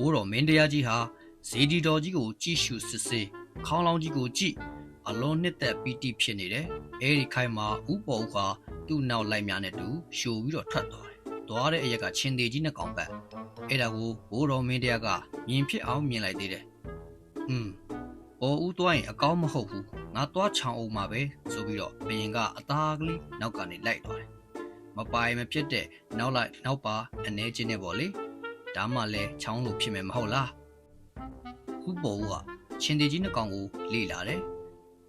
ိုးတော်မင်းတရားကြီးဟာဇေဒီတော်ကြီးကိုကြည့်ရှုစစ်ဆေးခေါင်းလောင်းကြီးကိုကြည့်အလွန်နှစ်သက်ပီတိဖြစ်နေတယ်အဲဒီခိုင်မှာဥပေါ်ဥဟာသူ့နောက်လိုက်များနဲ့တူရှို့ပြီးတော့ထွက်သွားတယ်သွားတဲ့အရက်ကချင်းသေးကြီးနဲ့ကောင်ပတ်အဲ့ဒါကိုဘိုးတော်မင်းတရားကမြင်ဖြစ်အောင်မြင်လိုက်သေးတယ်อืมပေါ်ဦးသွားရင်အကောင်းမဟုတ်ဘူးငါသွားချောင်းအောင်မှာပဲဆိုပြီးတော့ဘယင်ကအသားကလေးနောက်ကနေလိုက်သွားတယ်မပိုင်မဖြစ်တဲ့နောက်လိုက်နောက်ပါအနေချင်းနဲ့ပေါ့လေ ဒါမှလည်းချောင်းလို့ဖြစ်မယ်မဟုတ်လားဥပေါ်ဦးကချင်းသေးကြီးနဲ့ကောင်ကိုလေ့လာတယ်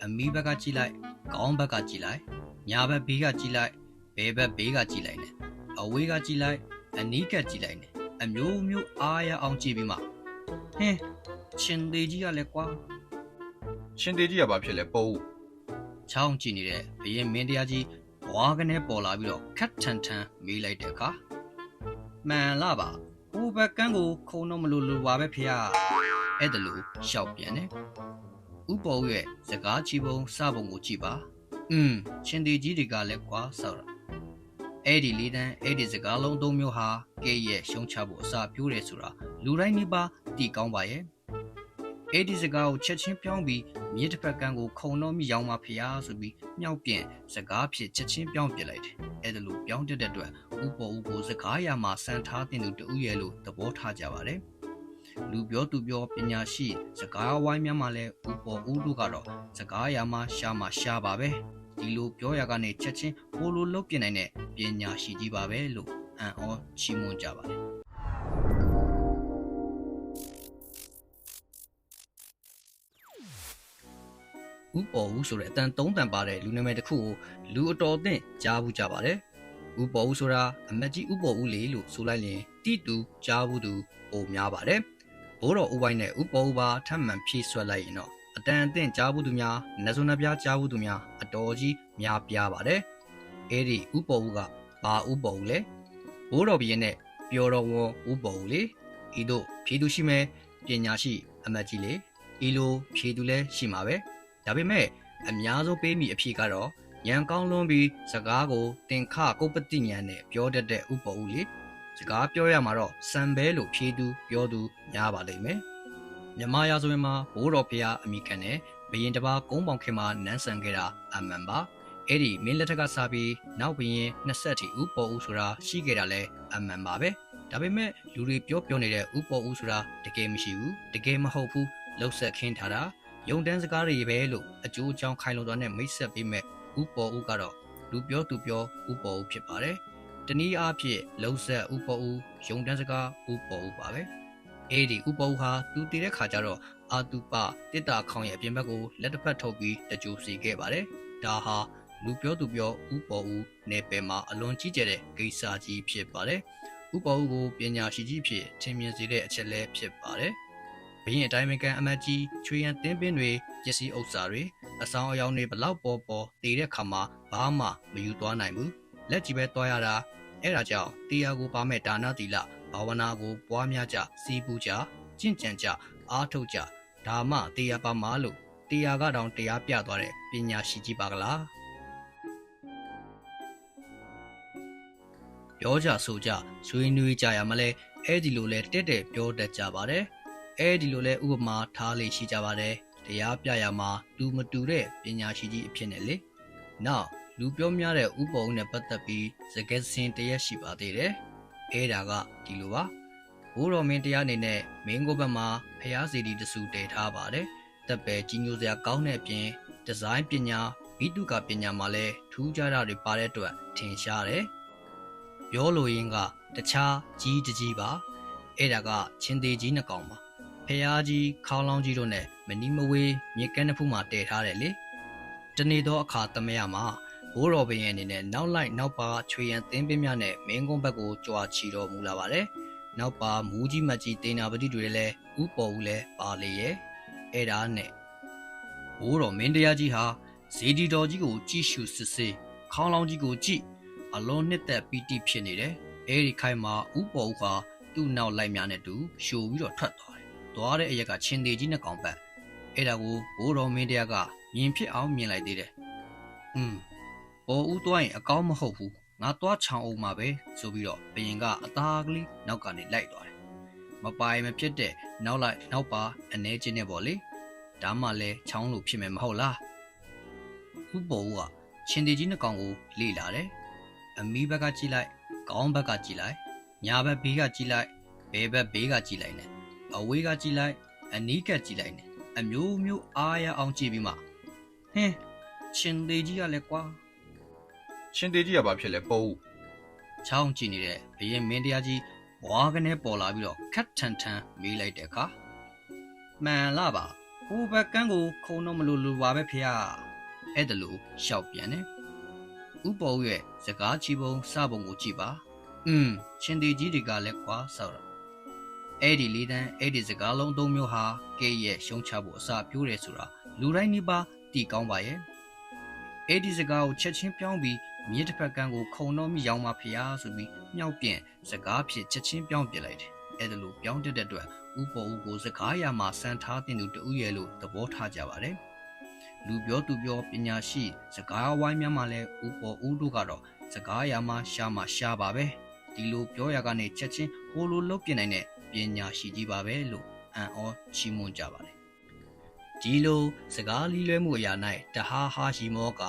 အမီးဘက်ကကြည့်လိုက်ခေါင်းဘက်ကကြည့်လိုက်ညာဘက်ဘေးကကြည့်လိုက်ဘဲဘက်ဘေးကကြည့်လိုက်နဲ့အဝေးကကြည့်လိုက်အနီးကကြည့်လိုက်နဲ့အမျိုးမျိုးအားရအောင်ကြည့်ပြီးမှဟင်းချင်းသေးကြီးကလည်းကွာရှင်သေးကြီးကဘာဖြစ်လဲပိုးချောင်းကြည့်နေတဲ့ဘရင်မင်းတရားကြီးဘွားကနေပေါ်လာပြီးတော့ခတ်ထန်ထန်မေးလိုက်တဲ့အခါမှန်လားပါ ဟိုဘက်ကန်းကိုခုံတော့မလို့လိုပါပဲဖေရအဲ့ဒါလို့ရှောက်ပြန်တယ်ဥပေါ်ရဲ့စကားချီပုံစပုံကိုကြည့်ပါอืมရှင်သေးကြီးတွေကလည်းကွာဆောက်တာအဲ့ဒီလေးတန်းအဲ့ဒီစကားလုံးသုံးမျိုးဟာကဲရဲ့ရှုံးချဖို့အစာပြိုးတယ်ဆိုတာလူတိုင်းနေပါတီကောင်းပါရဲ့ အဲ့ဒီစကားကိုချက်ချင်းပြောင်းပြီးမြေတစ်ဖက်ကန်းကိုခုံတော့မိရောင်းมาဖျားဆိုပြီးမြောက်ပြင်စကားဖြစ်ချက်ချင်းပြောင်းပြလိုက်တယ်အဲ့ဒါလို့ပြောင်းတက်တဲ့အတွက်ဥပေါ်ဥကိုစကားရမှာစံထားတင်သူတူရဲ့လို့သဘောထားကြပါတယ်လူပြောသူပြောပညာရှိစကားဝိုင်းများမှာလဲဥပေါ်ဥတို့ကတော့စကားရမှာရှာမှာရှာပါပဲဒီလိုပြောရကနေချက်ချင်းဟိုလိုလုတ်ပြနိုင်တဲ့ပညာရှိကြီးပါပဲလို့အံ့ဩချီးမွမ်းကြပါတယ် ဥပေါ်ဦးဆိုတဲ့အတန်သုံးတန်ပါတဲ့လူနာမည်တစ်ခုကိုလူအတော်သင့်ကြားဘူးကြပါတယ်။ဥပေါ်ဦးဆိုတာအမတ်ကြီးဥပေါ်ဦးလေလို့ဆိုလိုက်ရင်တိတူကြားဘူးသူပုံများပါတယ်။ဘိုးတော်ဦးပိုင်းနဲ့ဥပေါ်ဦးပါထပ်မံဖြည့်ဆွက်လိုက်ရင်တော့အတန်အသင့်ကြားဘူးသူများနဇုံနှပြကြားဘူးသူများအတော်ကြီးများပြားပါတယ်။အဲ့ဒီဥပေါ်ဦးကဘာဥပေါ်ဦးလဲ။ဘိုးတော်ဘီရင်နဲ့ပျော်တော်ဝန်ဥပေါ်ဦးလေ။ဤတို့ဖြည့်သူရှိမယ်ပညာရှိအမတ်ကြီးလေ။ဤလိုဖြည့်သူလည်းရှိမှာပဲ။ ဒါပေမဲ့အများဆုံးပေးမိအဖြစ်ကတော့ရန်ကောင်းလွန်းပြီးစကားကိုတင်ခကုပ္ပတိညာနဲ့ပြောတတ်တဲ့ဥပ္ပဦးလေစကားပြောရမှာတော့စံဘဲလို့ဖြေသူပြောသူများပါလိမ့်မယ်မြမရာဆိုရင်မှာဘိုးတော်ဖရာအမိခံနဲ့ဘရင်တစ်ပါးကုန်းပေါင်ခင်မှာနန်းဆန်ခဲ့တာအမှန်ပါအဲ့ဒီမင်းလက်ထက်ကစားပြီးနောက်ဘရင်20တီဥပ္ပဦးဆိုတာရှိခဲ့တာလဲအမှန်ပါပဲဒါပေမဲ့လူတွေပြောပြောနေတဲ့ဥပ္ပဦးဆိုတာတကယ်မရှိဘူးတကယ်မဟုတ်ဘူးလှုပ်ဆက်ခင်းထားတာ ယုံတန်းစကားတွေပဲလို့အကျိုးအကြောင်းခိုင်လုံတော်နဲ့မိတ်ဆက်ပေးမဲ့ဥပေါ်ဦးကတော့လူပြောသူပြောဥပေါ်ဦးဖြစ်ပါတယ်။တနည်းအားဖြင့်လှုပ်ဆက်ဥပေါ်ဦးယုံတန်းစကားဥပေါ်ဦးပါပဲ။အဲဒီဥပေါ်ဦးဟာသူတည်တဲ့ခါကျတော့အာတုပတစ်တာခေါင်ရဲ့အပြင်ဘက်ကိုလက်တစ်ဖက်ထုတ်ပြီးတကြိုစီခဲ့ပါတယ်။ဒါဟာလူပြောသူပြောဥပေါ်ဦးနယ်ပယ်မှာအလွန်ကြီးကျယ်တဲ့ကိစ္စကြီးဖြစ်ပါတယ်။ဥပေါ်ဦးကိုပညာရှိကြီးဖြစ်ထင်မြင်စေတဲ့အချက်လည်းဖြစ်ပါတယ်။ ဘရင်အတိုင်းမကန်အမတ်ကြီးချွေရန်တင်းပင်းတွေပစ္စည်းဥစ္စာတွေအဆောင်အယောင်တွေဘလောက်ပေါ်ပေါ်တည်တဲ့ခါမှာဘာမှမယူသွားနိုင်ဘူးလက်ကြီးပဲသွားရတာအဲ့ဒါကြောင့်တရားကိုပါမဲ့ဒါနသီလဘာဝနာကိုပွားများကြစီးပူးကြကျင့်ကြံကြအားထုတ်ကြဒါမှတရားပါမလို့တရားကတောင်တရားပြသွားတဲ့ပညာရှိကြီးပါကလားပြောကြဆိုကြဆွေးနွေးကြရမလဲအဲ့ဒီလိုလဲတက်တက်ပြောတတ်ကြပါတယ် အဲဒီလိုလဲဥပမာထားလေရှိကြပါတယ်တရားပြရမှာတူမတူတဲ့ပညာရှိကြီးအဖြစ်နဲ့လေနောက်လူပြောများတဲ့ဥပုံနဲ့ပတ်သက်ပြီးစကားစင်တရက်ရှိပါသေးတယ်အဲဒါကဒီလိုပါဘိုးတော်မင်းတရားအနေနဲ့မင်းကိုဘက်မှာဖျားစီတီတဆူတည်ထားပါတယ်တက်ပဲကြီးညိုစရာကောင်းတဲ့အပြင်ဒီဇိုင်းပညာဘိတုကပညာမှာလည်းထူးခြားတာတွေပါတဲ့အတွက်ထင်ရှားတယ်ပြောလိုရင်းကတခြားကြီးတကြီးပါအဲ့ဒါကချင်းသေးကြီးနှစ်ကောင်ပါ ဖះကြီးခေါင်းလောင်းကြီးတို့နဲ့မနီမဝေးမြေကန်းတစ်ဖူးမှာတည်ထားတယ်လေတနေ့တော့အခါသမယမှာဘိုးတော်ဘရင်အနေနဲ့နောက်လိုက်နောက်ပါချွေရန်သင်းပင်းများနဲ့မင်းကုန်းဘက်ကိုကြွာချီတော်မူလာပါတယ်နောက်ပါမူးကြီးမတ်ကြီးတေနာပတိတွေလည်းဥပေါ်ဦးလည်းပါလေရဲ့အဲ့ဒါနဲ့ဘိုးတော်မင်းတရားကြီးဟာဇေဒီတော်ကြီးကိုကြည့်ရှုစစ်ဆေးခေါင်းလောင်းကြီးကိုကြည့်အလွန်နှစ်သက်ပီတိဖြစ်နေတယ်အဲ့ဒီခိုင်မှာဥပေါ်ဦးဟာသူ့နောက်လိုက်များနဲ့တူရှို့ပြီးတော့ထွက်သွားတယ် သွားတဲ့အရက်ကချင်းသေးကြီးနဲ့ကောင်ပတ်အဲ့ဒါကိုဘိုးတော်မင်းတရားကမြင်ဖြစ်အောင်မြင်လိုက်သေးတယ်။อืมပေါ်ဦးသွားရင်အကောင်းမဟုတ်ဘူးငါသွားချောင်းအောင်မှာပဲဆိုပြီးတော့ဘယင်ကအသားကလေးနောက်ကနေလိုက်သွားတယ်။မပိုင်မဖြစ်တဲ့နောက်လိုက်နောက်ပါအနေချင်းနဲ့ပေါ့လေဒါမှလည်းချောင်းလို့ဖြစ်မယ်မဟုတ်လားဥပ္ပေါ်ဦးကချင်းသေးကြီးနှစ်ကောင်ကိုလေ့လာတယ်အမီးဘက်ကကြည့်လိုက်ကောင်းဘက်ကကြည့်လိုက်ညာဘက်ဘေးကကြည့်လိုက်ဘဲဘက်ဘေးကကြည့်လိုက်နဲ့ အဝေးကကြည့်လိုက်အနီးကကြည့်လိုက်နဲ့အမျိုးမျိုးအားရအောင်ကြည့်ပြီးမှဟင်းချင်းသေးကြီးကလည်းကွာရှင်သေးကြီးကဘာဖြစ်လဲပိုးဦးချောင်းကြည့်နေတဲ့ဘရင်မင်းတရားကြီးဘွားကနေပေါ်လာပြီးတော့ခတ်ထန်ထန်မေးလိုက်တဲ့အခါမှန်လားပါဟိုဘက်ကန်းကိုခုံတော့မလို့လူပါပဲဖေ။အဲ့ဒါလို့ရှောက်ပြန်တယ်။ဥပေါ်ဦးရဲ့စကားချီပုံစပုံကိုကြည့်ပါ။อืมချင်းတီကြီးတွေကလည်းကွာဆောက်တော့ အဲ့ဒီလေးတန်းအဲ့ဒီစကားလုံးသုံးမျိုးဟာကဲရဲ့ရှုံးချဖို့အစာပြိုးတယ်ဆိုတာလူတိုင်းနိပါတီကောင်းပါရဲ့။အဲ့ဒီစကားကိုချက်ချင်းပြောင်းပြီးမြေတစ်ဖက်ကန်းကိုခုံတော့မိရောင်းมาဖျားဆိုပြီးမြောက်ပြင်စကားဖြစ်ချက်ချင်းပြောင်းပြလိုက်တယ်။အဲ့ဒါလို့ပြောင်းတက်တဲ့အတွက်ဥပေါ်ဦးကိုစကားရမှာစံထားတင်သူတူရဲ့လို့သဘောထားကြပါတယ်။လူပြောသူပြောပညာရှိ စကားဝိုင်းများမှလည်းဥပေါ်ဦးတို့ကတော့စကားရမှာရှာမှာရှာပါပဲ။ဒီလိုပြောရကနေချက်ချင်းဟိုလိုလုတ်ပြနိုင်တဲ့ ပညာရှိကြီးပါပဲလို့အံ့ဩချီးမွမ်းကြပါတယ်။ဒီလိုစကားလီလွဲမှုအရာ၌တဟားဟာရှိမောက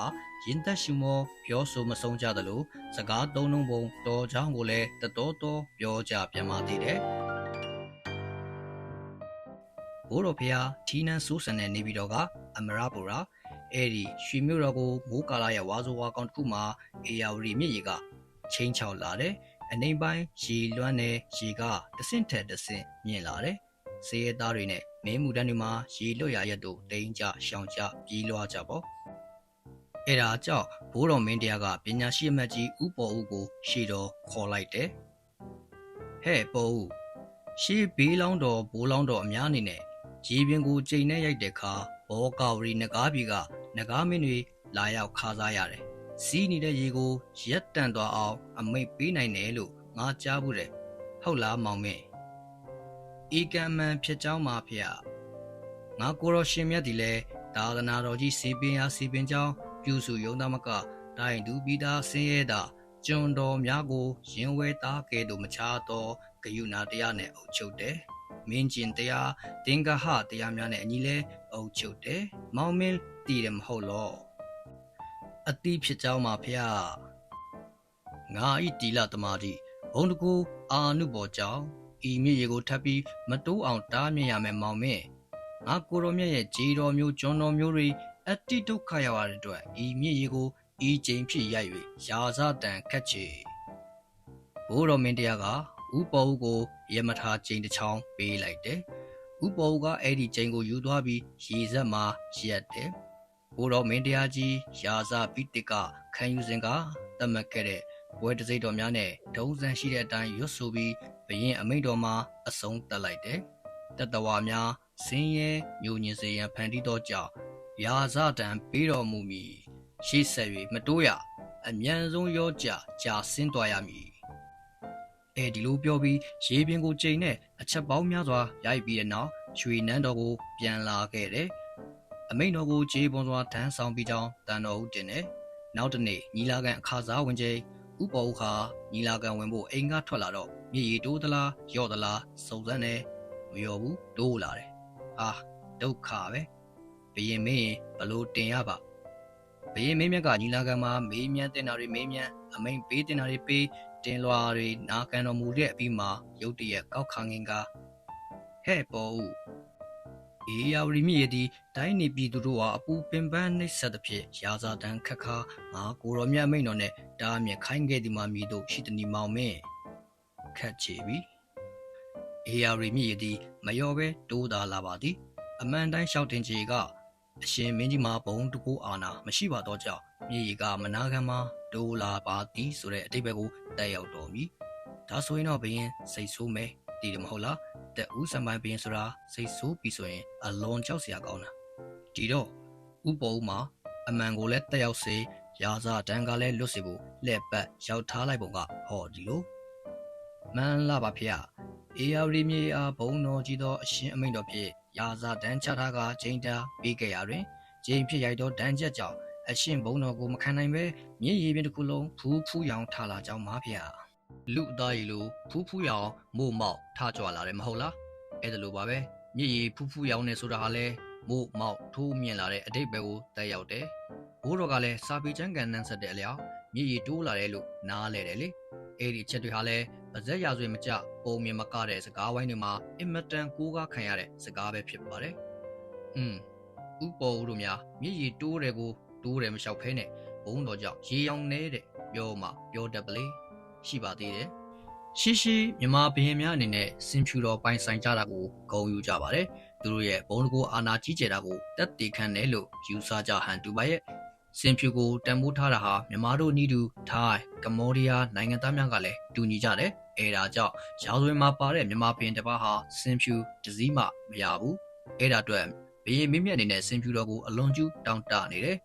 ရင်သက်ရှုမောပြောဆိုမဆုံးကြသလိုစကားသုံးလုံးပုံတော်ချောင်းကိုလည်းတတော်တော်ပြောကြပြန်ပါသေးတယ်။ဘိုးတော်ဖျားထီနန်းစိုးစံတဲ့နေပြည်တော်ကအမရပူရာအဲ့ဒီရွှေမြို့တော်ကိုမိုးကာလာရဲ့ဝါဆိုဝါကောင်တစ်ခုမှာအေယာဝတီမြစ်ရေကချင်းချောက်လာတယ်။ အနေပိုင်းရေလွှမ်းတဲ့ရေကတဆင့်ထက်တဆင့်မြင့်လာတယ်။စေရသားတွေနဲ့မင်းမှုတန်းတွေမှာရေလွတ်ရရက်တို့တိန်ကြရှောင်ကြပြေးလွှားကြပေါ့။အဲ့ဒါကြောင့်ဘိုးတော်မင်းတရားကပညာရှိအမတ်ကြီးဥပေါ်ဦးကိုရှေ့တော်ခေါ်လိုက်တယ်။ဟဲ့ပေါ်ဦးရှေးဘေးလောင်းတော်ဘိုးလောင်းတော်အများအနေနဲ့ရေပြင်ကိုချိန်နဲ့ရိုက်တဲ့အခါဘောကာဝရီနဂါးပြည်ကနဂါးမင်းတွေလာရောက်ခါစားရတယ်။ စီးနေတဲ့ရေကိုရက်တန့်သွားအောင် အမိတ်ပေးနိုင်တယ်လို့ငါကြားဘူးတယ်။ဟုတ်လားမောင်မင်း။ဤကံမှန်ဖြစ်ကြောင်းပါဖေ။ငါကိုရောရှင်မြတ်ဒီလဲသာသနာတော်ကြီးစီပင်အားစီပင်ကြောင်းပြုစုယုံသားမကတိုင်ဒူပြီးသားဆင်းရဲတာကျွန်တော်များကိုရင်ဝဲသားကဲ့သို့မချတော့ဂယုဏတရားနဲ့အုပ်ချုပ်တယ်။မင်းကျင်တရားတင်္ဂဟတရားများနဲ့အညီလဲအုပ်ချုပ်တယ်။မောင်မင်းတည်တယ်မဟုတ်လော။ အတိဖြစ်ကြောင်းပါဖေ။ငါဤတီလာတမာတိဘုံတကူအာနုဘောကြောင့်ဤမြေရေကိုထပ်ပြီးမတိုးအောင်တားမြင်ရမယ်မောင်မင်း။ငါကိုရောမြတ်ရဲ့ဂျီတော်မျိုးကျွန်းတော်မျိုးတွေအတ္တိဒုက္ခရောက်ရတဲ့အတွက်ဤမြစ်ရေကိုဤကျိန်ဖြစ်ရိုက်၍ရာဇတန်ခတ်ချေဘိုးတော်မင်းတရားကဥပေါ်ဦးကိုရမထာကျိန်တစ်ချောင်းပေးလိုက်တယ်ဥပေါ်ဦးကအဲ့ဒီကျိန်ကိုယူသွားပြီးရေစက်မှာရက်တယ် ဘိုးတော်မင်းတရားကြီးရာဇပိတကခံယူစဉ်ကတတ်မှတ်ခဲ့တဲ့ဘွဲတစိမ့်တော်များနဲ့ဒုံစံရှိတဲ့အတိုင်းရွတ်ဆိုပြီးဘရင်အမိန့်တော်မှာအဆုံးတက်လိုက်တယ်တတဝါများစင်းရဲမျိုးညင်စေရန်ဖန်တီးသောကြောင့်ရာဇတံပေးတော်မူမည်ရှေ့ဆက်၍မတိုးရအမြန်ဆုံးရောကြကြာဆင်းသွားရမည်အဲဒီလိုပြောပြီးရေပြင်ကိုချိန်နဲ့အချက်ပေါင်းများစွာရိုက်ပြီးတဲ့နောက်ရွှေနန်းတော်ကိုပြန်လာခဲ့တယ် အမိန်တော်ကိုခြေပွန်စွာထမ်းဆောင်ပြီးကြောင်းတန်တော်ဦးတင်တယ်နောက်တနေ့ညီလာခံအခါစားဝင်ချိန်ဥပ္ပဝခါညီလာခံဝင်ဖို့အိမ်ကထွက်လာတော့မြေရီတိုးသလားရော့သလားစုံစမ်းတယ်မရောဘူးတိုးလာတယ်အာဒုက္ခပဲဘယင်မင်းဘလို့တင်ရပါဘယင်မင်းမြတ်ကညီလာခံမှာမေးမြန်းတင်တာတွေမေးမြန်းအမိန်ပေးတင်တာတွေပေးတင်လွာတွေနာခံတော်မူတဲ့အပြီးမှာရုတ်တရက်ကောက်ခါငင်ကဟဲ့ပေါ်ဦး အေးယာဝရီမြစ်သည်တိုင်းနေပြည်သူတို့ဟာအပူပင်ပန်းနှိပ်စက်သဖြင့်ရာဇာတန်ခက်ခါငါကိုရောမြတ်မိန်တော်နဲ့တားမြခိုင်းခဲ့သည်မှာမိတို့ရှိတနီမောင်မင်းခက်ချေပြီအေးယာဝရီမြစ်သည်မလျော်ပဲတိုးသာလာပါသည်အမှန်တိုင်းလျှောက်တင်ချေကအရှင်မင်းကြီးမှာဘုံတကူအာနာမရှိပါတော့ကြောင့်မြေကြီးကမနာခံမှာဒိုးလာပါသည်ဆိုတဲ့အတိတ်ဘက်ကိုတက်ရောက်တော်မူဒါဆိုရင်တော့ဘယင်စိတ်ဆိုးမယ် တည်တယ်မဟုတ်လားတဲ့ဦးစံပိုင်းဘယင်ဆိုတာစိတ်ဆိုးပြီဆိုရင်အလွန်ကြောက်စရာကောင်းတာဒီတော့ဥပေါ်ဦးမှာအမှန်ကိုလည်းတက်ရောက်စေရာဇတန်ကလည်းလွတ်စေဖို့လက်ပတ်ရောက်ထားလိုက်ပုံကဟောဒီလိုမှန်လားပါဖေအေယာရီမြေအားဘုံတော်ကြီးသောအရှင်အမိန့်တော်ဖြင့်ရာဇတန်ချထားကချိန်တာပြီးခဲ့ရာတွင်ချိန်ဖြစ်ရိုက်သောဒဏ်ချက်ကြောင့်အရှင်ဘုံတော်ကိုမခံနိုင်ပဲမြေရီပြင်တစ်ခုလုံးဖူးဖူးရောင်ထလာကြောင်းပါဗျာ လူအသားရည်လိုဖူးဖူးရောင်မို့မောက်ထကြွလာတယ်မဟုတ်လားအဲ့ဒါလိုပါပဲမြည်ရည်ဖူးဖူးရောင်နေဆိုတာဟာလဲမို့မောက်ထိုးမြင်လာတဲ့အတိတ်ပဲကိုတက်ရောက်တယ်ဘိုးတော်ကလည်းစာပေကျမ်းကန်နှံဆက်တဲ့အလျောက်မြည်ရည်တိုးလာတယ်လို့နားလဲတယ်လေအဲ့ဒီအချက်တွေဟာလဲပါဇက်ရာဇဝင်မကြပုံမြင်မကတဲ့စကားဝိုင်းတွေမှာအင်မတန်ကိုးကားခံရတဲ့စကားပဲဖြစ်ပါတယ်อืมဥပေါ်ဦးတို့များမြည်ရည်တိုးတယ်ကိုတိုးတယ်မလျှောက်ဖဲနဲ့ဘုံတော်ကြောင့်ရေရောင်နေတဲ့ပြောမှပြောတတ်ပလေ ရှိပါသေးတယ်ရှိရှိမြမဘရင်များအနေနဲ့စင်ဖြူတော်ပိုင်ဆိုင်ကြတာကိုဂုဏ်ယူကြပါတယ်သူတို့ရဲ့ဘုံတကူအာနာကြီးကျယ်တာကိုတက်တည်ခံတယ်လို့ယူဆကြဟန်တူပါရဲ့စင်ဖြူကိုတန်ဖိုးထားတာဟာမြန်မာတို့နီးတူထိုင်းကမ္ဘောဒီးယားနိုင်ငံသားများကလည်းတူညီကြတယ်အဲဒါကြောင့်ရောင်စွင်မှာပါတဲ့မြန်မာဘရင်တစ်ပါးဟာစင်ဖြူတစည်းမှမရဘူးအဲဒါအတွက်ဘရင်မင်းမြတ်အနေနဲ့စင်ဖြူတော်ကိုအလွန်ကျူးတောင်းတနေတယ်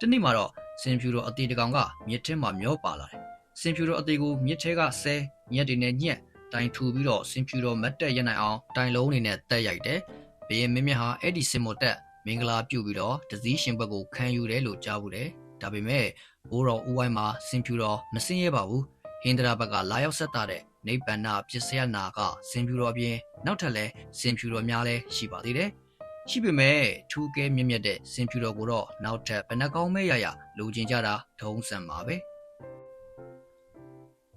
တနေ့မှာတော့စင်ဖြူတော်အသေးတကောင်ကမြစ်ထဲမှာမျောပါလာတယ် စင်ဖြူတော်အသေးကိုမြစ်ထဲကဆဲညက်တွေနဲ့ညက်တိုင်ထူပြီးတော့စင်ဖြူတော်မတ်တက်ရနိုင်အောင်တိုင်လုံးနေနဲ့တက်ရိုက်တယ်ဘရင်မင်းမြတ်ဟာအဲ့ဒီစင်မတက်မင်္ဂလာပြုပြီးတော့တစည်းရှင်ဘက်ကိုခံယူတယ်လို့ကြားဘူးတယ်ဒါပေမဲ့ဘိုးတော်ဦးဝိုင်းမှာစင်ဖြူတော်မစင်းရဲပါဘူးဟင်္ဒရာဘက်ကလာရောက်ဆက်တာတဲ့နိဗ္ဗာန်ပစ္စယနာကစင်ဖြူတော်ပြင်နောက်ထပ်လဲစင်ဖြူတော်များလဲရှိပါသေးတယ်ရှိပေမဲ့ထူးကဲမြင့်မြတ်တဲ့စင်ဖြူတော်ကိုတော့နောက်ထပ်ဘယ်နှကောင်းမဲရရလိုချင်ကြတာထုံးစံပါပဲ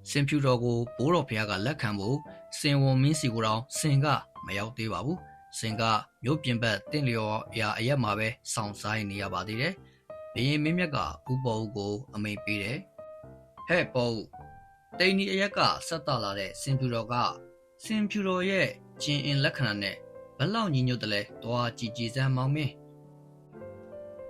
စင်ဖြူတော်ကိုဘိုးတော်ဖခင်ကလက်ခံဖို့စင်ဝန်မင်းစီကိုတော့စင်ကမရောက်သေးပါဘူးစင်ကမြို့ပြင်ဘက်တင့်လျော်ရာအရက်မှာပဲစောင့်ဆိုင်နေရပါသေးတယ်ဘရင်မင်းမြတ်ကဥပေါ်ဦးကို အမိန်ပေးတယ်ဟဲ့ပေါ်ဦးတိန်ဒီအရက်ကဆက်တာလာတဲ့စင်ဖြူတော်ကစင်ဖြူတော်ရဲ့ကျင်အင်လက္ခဏာနဲ့ဘလောက်ညီညွတ်တယ်လဲတွားကြည်ကြည်စမ်းမောင်းမင်း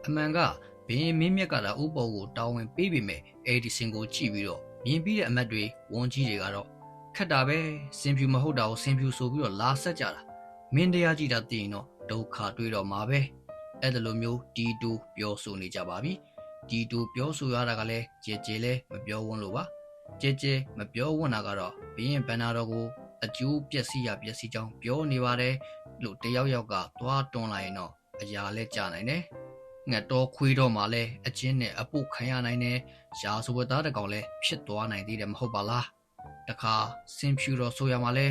အမှန်ကဘရင်မင်းမြတ်ကတာဥပေါ်ကိုတောင်းဝင်ပေးပေမဲ့အေဒီစင်ကိုကြည့်ပြီးတော့ မြင်ပြီးတဲ့အမတ်တွေဝန်ကြီးတွေကတော့ခက်တာပဲစင်ဖြူမဟုတ်တာကိုစင်ဖြူဆိုပြီးတော့လာဆက်ကြတာမင်းတရားကြည့်တာသိရင်တော့ဒုက္ခတွေးတော့မှာပဲအဲ့ဒါလိုမျိုးဒီတူပြောဆိုနေကြပါပြီဒီတူပြောဆိုရတာကလည်းကြဲကြဲလဲမပြောဝန်းလို့ပါကြဲကြဲမပြောဝန်းတာကတော့ဘင်းဘန်နာတော်ကိုအကျိုးပျက်စီးရပျက်စီးကြောင်းပြောနေပါတယ်လို့တယောက်ယောက်ကသွားတွန်းလိုက်ရင်တော့အရာလဲကြနိုင်တယ် ငတ်တော်ခွေးတော့မှလဲအချင်းနဲ့အပုတ်ခံရနိုင်တယ်ရာဇဝတ်သားတကောင်လဲဖြစ်သွားနိုင်သေးတယ်မဟုတ်ပါလားတခါစင်ဖြူတော်ဆိုရမှာလဲ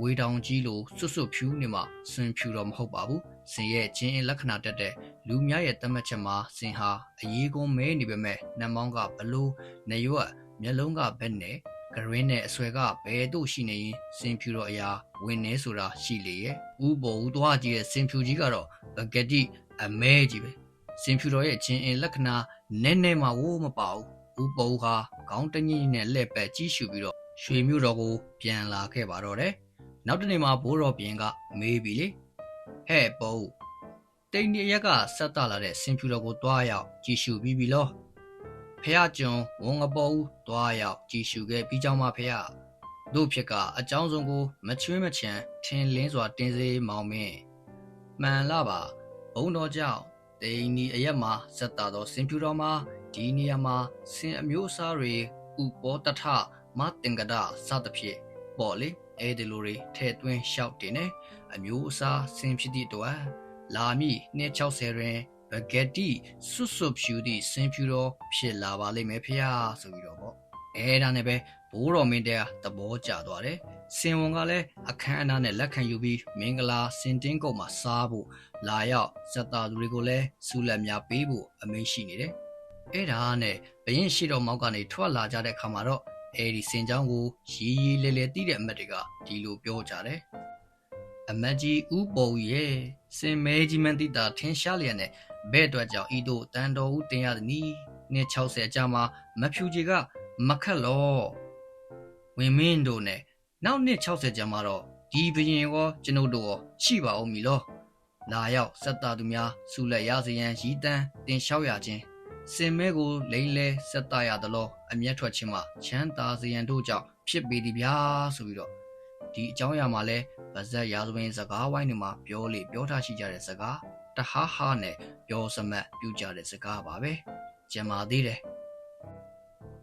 ဝေတောင်ကြီးလိုစွတ်စွတ်ဖြူနေမှာစင်ဖြူတော်မဟုတ်ပါဘူးစင်ရဲ့ချင်းလက္ခဏာတက်တဲ့လူများရဲ့တတ်မှတ်ချက်မှာစင်ဟာအရေးကုန်းမဲနေပေမဲ့နှမောင်းကဘလို့နေရွက်မျက်လုံးကဘက်နဲ့ဂရင်းနဲ့အဆွဲကဘယ်တို့ရှိနေရင်စင်ဖြူတော်အရာဝင်နေဆိုတာရှိလေရဲ့ဥပေါ်ဦးသွားကြည့်တဲ့စင်ဖြူကြီးကတော့ဘဂက်တိအမဲကြီးပဲ စင်ဖြူတော်ရဲ့ချင်းအင်လက္ခဏာနည်းနည်းမှဝိုးမပါဘူးဥပေါ်ဦးဟာခေါင်းတညင်းနဲ့လက်ပဲကြီးရှူပြီးတော့ရွှေမြို့တော်ကိုပြန်လာခဲ့ပါတော့တယ်နောက်တနေ့မှာဘိုးတော်ပြင်ကမေးပြီလေဟဲ့ပေါ်ဦးတိန်ဒီရက်ကဆက်တလာတဲ့စင်ဖြူတော်ကိုတွားရောက်ကြည်ရှုပြီးပြီလောဖះကျွန်ဝန်ငပေါ်ဦးတွားရောက်ကြည်ရှုခဲ့ပြီးကြောင်းမှဖះတို့ဖြစ်ကအကြောင်းဆုံးကိုမချွေးမချန်ထင်လင်းစွာတင်းစေးမောင်မင်းမှန်လားပါဘုံတော်ကြောင့် တိန်ဒီအရက်မှာဆက်တာသောစင်ဖြူတော်မှာဒီနေရာမှာစင်အမျိုးအစားတွေဥပောတထမတင်္ကဒစသဖြင့်ပေါ့လေအဲဒီလိုတွေထဲ့သွင်းလျှောက်တင်နေအမျိုးအစားစင်ဖြစ်သည့်အတွက်လာမည့်260တွင်ဘဂက်တီဆွတ်ဆွတ်ဖြူသည့်စင်ဖြူတော်ဖြစ်လာပါလိမ့်မယ်ဖေဟာဆိုပြီးတော့ပေါ့အဲဒါနဲ့ပဲဘိုးတော်မင်းတရားသဘောကျသွားတယ် စင်ဝန်ကလည်းအခမ်းအနားနဲ့လက်ခံယူပြီးမင်္ဂလာစင်တင်းကုတ်မှာစားဖို့လာရောက်ဇက်သားလူတွေကိုလည်းစူလက်များပေးဖို့အမိန့်ရှိနေတယ်အဲ့ဒါနဲ့ဘရင်ရှိတော်မောက်ကနေထွက်လာကြတဲ့အခါမှာတော့အဲဒီစင်ကြောင်းကိုရီရီလဲလဲတီးတဲ့အမတ်တွေကဒီလိုပြောကြတယ်အမတ်ကြီးဥပေါ်ဦးရဲ့စင်မဲကြီးမန်တိတာထင်းရှားလျက်နဲ့ဘဲ့အတွက်ကြောင့်ဤတို့တန်တော်ဦးတင်ရသည်နီးနှစ်60အကြာမှာမဖြူကြီးကမခက်လောဝင်မင်းတို့နဲ့ နောက်နှစ်60ကြာမှာတော့ဒီဘရင်ရောကျွန်ုပ်တို့ရောရှိပါအောင်မီလောလာရောက်စက်သားသူများစူလက်ရစရန်ရီတန်းတင်လျှောက်ရခြင်းစင်မဲကိုလိမ့်လဲဆက်တရသလိုအမျက်ထွက်ခြင်းမှချမ်းသာစရန်တို့ကြောင့်ဖြစ်ပေသည်ဗျာဆိုပြီးတော့ဒီအကြောင်းအရာမှာလဲဗဇက်ရာဇဝင်စကားဝိုင်းတွေမှာပြောလေပြောထားရှိကြတဲ့စကားတဟားဟာနဲ့ပြောစမတ်ပြုကြတဲ့စကားပါပဲကျန်ပါသေးတယ်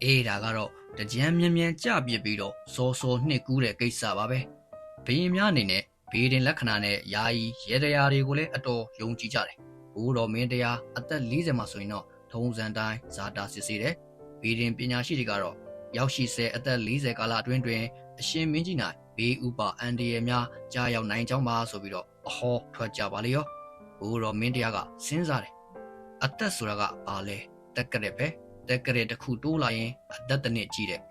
အေးဒါကတော့တကြမ်းမြန်းမြန်းကြပြစ်ပြီးတော့စောစောနှစ်ကူးတဲ့ကိစ္စပါပဲဘီရင်များအနေနဲ့ဘေးဒင်လက္ခဏာနဲ့ယာယီရဲတရားတွေကိုလည်းအတော်ယုံကြည်ကြတယ်ဘိုးတော်မင်းတရားအသက်40မှာဆိုရင်တော့ထုံးစံတိုင်းဇာတာစစ်ဆေးတယ်ဘေးဒင်ပညာရှိတွေကတော့ရောက်ရှိဆဲအသက်40ကာလအတွင်းတွင်အရှင်မင်းကြီး၌ဘေးဥပါအန်ဒီရများကြားရောက်နိုင်ကြောင်းပါဆိုပြီးတော့အဟောထွက်ကြပါလေရောဘိုးတော်မင်းတရားကစဉ်းစားတယ်အသက်ဆိုတာကဘာလဲတက်ကြတဲ့ပဲ တက်ကရက်တစ်ခုတိုးလာရင်အသက်တစ်နှစ်ကြီးတဲ့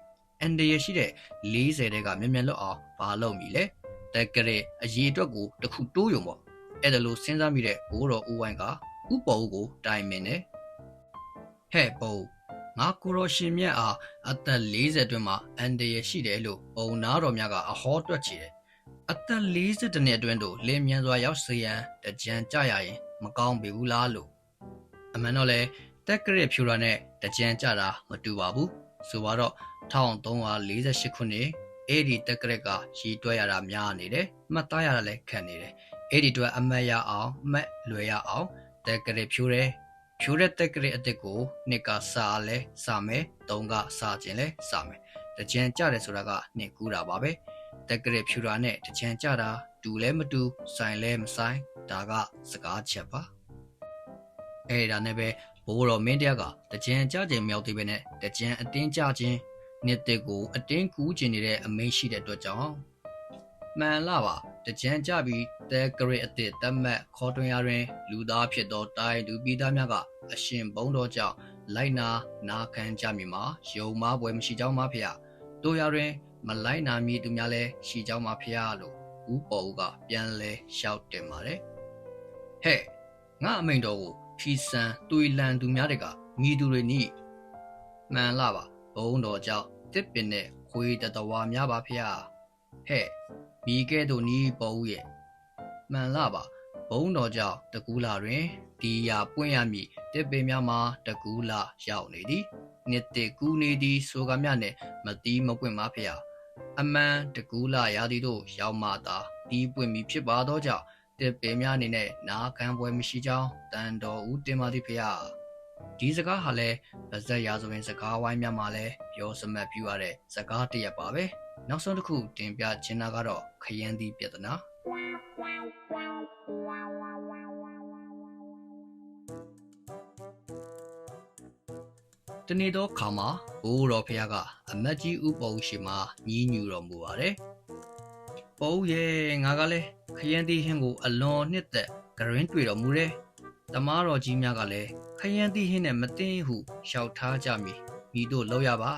အန်ဒီရရှိတဲ့40တဲကမြန်မြန်လွတ်အောင်ဘာလုပ်မီလဲတက်ကရက်အရေးအတွက်ကိုတစ်ခုတိုးရုံပေါ့အဲ့ဒါလို့စဉ်းစားမိတဲ့ဘိုးတော်ဦးဝိုင်းကဥပ္ပေါ်ဦးကိုတိုင်မင်တယ်ဟဲ့ဘိုးငါကိုရောရှင်မြတ်အားအသက်40အတွင်းမှာအန်ဒီရရှိတယ်လို့ပုံနာတော်များကအဟောတွက်ချေတယ်အသက်40နှစ်အတွင်းတို့လင်းမြန်စွာရောက်စေရန်တကြံကြရရင် မကောင်းပေဘူးလားလို့အမှန်တော့လေ တက်ကရက်ဖြူရာနဲ့တကြံကြတာမတူပါဘူးဆိုတော့1348ခုနှစ်အဲ့ဒီတက်ကရက်ကရည်တွဲရတာများနေတယ်မှတ်သားရတာလည်းခံနေတယ်အဲ့ဒီအတွက်အမှတ်ရအောင်အမှတ်လွယ်ရအောင်တက်ကရက်ဖြူတယ်ဖြူတဲ့တက်ကရက်အစ်စ်ကိုနှစ်ကစားလဲစားမယ်သုံးကစားခြင်းလဲစားမယ်တကြံကြတယ်ဆိုတာကနှစ်ကူးတာပါပဲတက်ကရက်ဖြူတာနဲ့တကြံကြတာတူလဲမတူဆိုင်လဲမဆိုင်ဒါကစကားချက်ပါအဲ့ဒါနဲ့ပဲ ဘိုးတော်မင်းတရားကတကြံကြခြင်းမြောက်သေးပဲနဲ့တကြံအတင်းကြခြင်းနှစ်တစ်ကိုအတင်းကူးကျင်နေတဲ့အမိန့်ရှိတဲ့အတွက်ကြောင့်မှန်လားပါတကြံကြပြီးတဲဂရစ်အစ်စ်တတ်မှတ်ခေါ်တွင်ရတွင် လူသားဖြစ်သောတိုင်းသူပြည်သားများကအရှင်ဘုံတော်ကြောင့်လိုက်နာနာခံကြမည်မှာယုံမပွဲမရှိကြောင်းပါဖေ။တို့ရတွင် မလိုက်နာမည်သူများလည်းရှိကြောင်းပါဖေလို့ဦးပေါ်ဦးကပြန်လဲလျှောက်တင်ပါတယ်။ဟဲ့ငါအမိန်တော်ကို ဖီဆန်တွေလန်သူများတွေကမိသူတွေနိမှန်လားပါဘုံတော်ကြောင့်တစ်ပင်နဲ့ခွေတတဝါများပါဖေ။ဟဲ့မိကဲ့သို့နီးပေါ်ဦးရဲ့မှန်လားပါဘုံတော်ကြောင့်တကူလာတွင်ဒီရာပွင့်ရမည်တစ်ပင်များမှာတကူလာရောက်နေသည်နှစ်တကူနေသည်ဆိုကမြနဲ့မတီးမပွင့်ပါဖေအမှန်တကူလာရာသည်တို့ရောက်မှသာတီးပွင့်မည်ဖြစ်ပါသောကြောင့် တစ်ပင်များအနေနဲ့နာခံပွဲမရှိကြောင်းတန်တော်ဦးတင်ပါသည်ဖေဒီစကားဟာလဲဗဇက်ရာဇဝင်စကားဝိုင်းများမှာလဲပြောစမတ်ပြရတဲ့စကားတစ်ရက်ပါပဲနောက်ဆုံးတစ်ခုတင်ပြချင်တာကတော့ခရမ်းသီးပြဿနာတနေ့တော့ခါမှာဘိုးတော်ဖះကအမတ်ကြီးဥပုံရှိမှာညီးညူတော်မူပါတယ်။ ပုံရဲ့ငါကလည်းခရမ်းသီးဟင်းကိုအလွန်နှစ်သက်ဂရင်းတွေ့တော်မူတယ်။တမားတော်ကြီးများကလည်းခရမ်းသီးဟင်းနဲ့မသိဟုရှောက်ထားကြမည်။မိတို့လောက်ရပါ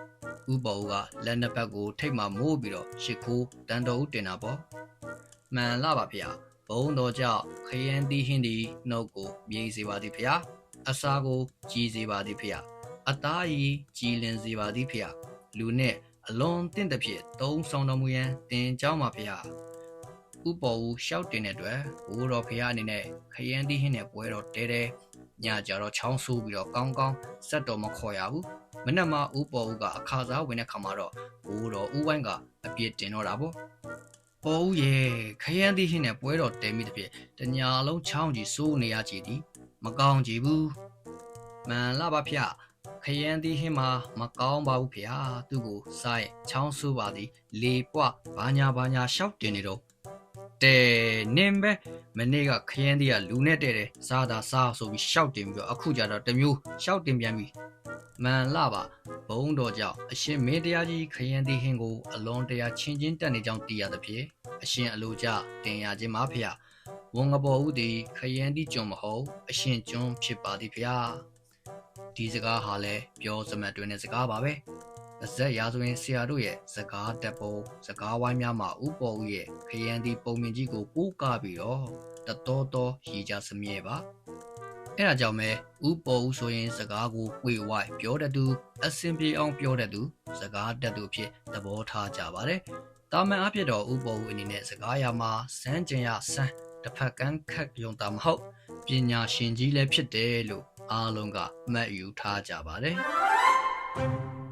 ။ဥပုံကလက်နှစ်ဖက်ကိုထိတ်မှမိုးပြီးတော့ရှ िख ိုးတန်တော်ဦးတင်တာပေါ့။မှန်လားပါဗျာ။ဘုံတော်ကြောင့်ခရမ်းသီးဟင်းဒီနှုတ်ကိုမြေးစေပါသည်ဗျာ။အစာကိုကြီးစေပါသည်ဗျာ။အသားရည်ကြည်လင်စေပါသည်ဖေ။လူနဲ့ အလွန်တင့်တဲ့ဖြစ်သုံးဆောင်တော်မူရန်တင်ကြောင်းပါဖေ။ဥပေါ်ဦးရှောက်တင်တဲ့အတွက်ဘိုးတော်ဖေအနေနဲ့ခရမ်းသီးဟင်းနဲ့ပွဲတော်တဲတဲညကြတော့ချောင်းဆိုးပြီးတော့ကောင်းကောင်းစက်တော်မခေါ်ရဘူး။မနက်မှာဥပေါ်ဦးကအခါစားဝင်တဲ့ခါမှာတော့ဘိုးတော်ဦးဝိုင်းကအပြစ်တင်တော့တာပေါ့။ပေါ်ဦးရဲ့ခရမ်းသီးဟင်းနဲ့ပွဲတော်တဲမိတဲ့ဖြစ်တညာလုံးချောင်းကြီးစိုးနေရကြည်သည်မကောင်းကြည်ဘူး။မှန်လားပါဖေ။ ခရမ်းသီးဟင်းမှာမကောင်းပါဘူးဖေဟာသူ့ကိုစိုက်ချောင်းဆိုးပါသည်လေပွားဘာညာဘာညာရှောက်တင်နေတော့တဲနင်းပဲမနေ့ကခရမ်းသီးကလူနဲ့တဲ့တယ်စားတာစားဆိုပြီးရှောက်တင်ပြီးတော့အခုကျတော့တမျိုးရှောက်တင်ပြန်ပြီမှန်လားပါဘုံတော်ကြောင့်အရှင်မင်းတရားကြီးခရမ်းသီးဟင်းကိုအလွန်တရာချင်းချင်းတက်နေကြောင်းသိရသဖြင့်အရှင်အလိုကြတင်ရခြင်းပါဖေဟာဝန်ကပေါ်ဦးသည်ခရမ်းသီးကျွန်းမဟုတ်အရှင်ကျွန်းဖြစ်ပါသည်ဖေဟာ ဒီစကားဟာလည်းပြောစမတ်တွင်တဲ့စကားပါပဲအဇက်ရာဇဝင်ဆရာတို့ရဲ့စကားတက်ပုံစကားဝိုင်းများမှာဥပေါ်ဦးရဲ့ခရမ်းဒီပုံမြင်ကြီးကိုပို့ကပြီးတော့တတော်တော်ရည်ကြစမြဲပါအဲ့ဒါကြောင့်ပဲဥပေါ်ဦးဆိုရင်စကားကိုပွေဝိုင်းပြောတတ်သူအစင်ပြေအောင်ပြောတတ်သူစကားတက်သူဖြစ်သဘောထားကြပါတယ်တာမန်အဖြစ်တော့ဥပေါ်ဦးအနေနဲ့စကားရမှာစမ်းကြင်ရစမ်းတစ်ဖက်ကန်းခက်ယုံတာမဟုတ်ပညာရှင်ကြီးလည်းဖြစ်တယ်လို့ အားလုံးကမှတ်ယူထားကြပါတယ်။